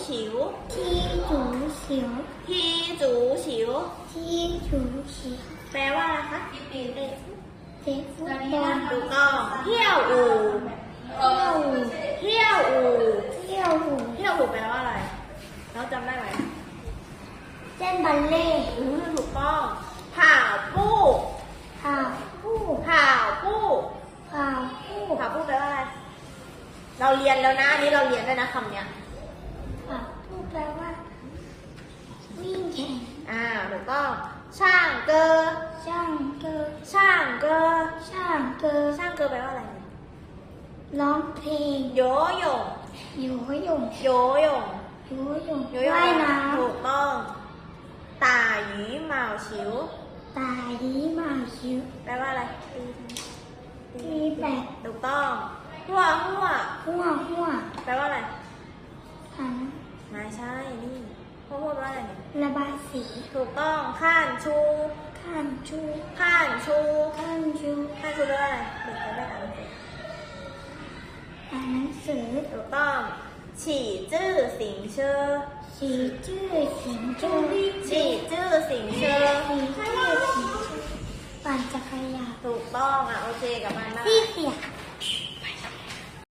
เขียวทีจูฉิว ที่ถูเขียวแปลว่าอะไรคะเตะเตะฟุตบอลถูกต้องเที่ยวอู่เที่ยวเที่ยวอู่เที่ยวเที่ยวอู่แปลว่าอะไรเราจำได้ไหมเต้นบัลเล่ต์อือถูกต้องผ่าปู้ข่าวผู้ผ่าปู้ข่าวผู้ผ่าปู้แปลว่าอะไรเราเรียนแล้วนะอันนี้เราเรียนด้วยนะคำเนี้ยข่าวผู้ แปลว่า วิ่งแข่งอ่าถูกต้องช่างเกอช่างเกอช่างเกอช่างเกอช่างเกอแปลว่าอะไรร้องเพลงโยโย่โยโย่โยโย่โยโย่โยโย่ว่ายน้ถูกต้องต่าหยีเหมาชิวำตาดีมาคิ้วแปลว่าอะไรมีแปดถูกต้องหัวหัวหัวหัว แปลว่าอะไร หัน ไม่ ใช่ นี่หัวหัวแปลว่าอะไรเนี่ยระบายสีถูกต้องข้านชูข้านชูข้านชูข้านชูข้านชูแปลว่าอะไรเด็กจะได้อ่านหนังสืออ่านหนังสือถูกต้องฉี่จื้อสิงเชอสีชื่อสิงชื่อฉี่จื้อสิงเชอสีชื่อสิงชื่อปั่นจักรยานถูกต้องอะโอเคกับมันนะที่เสีย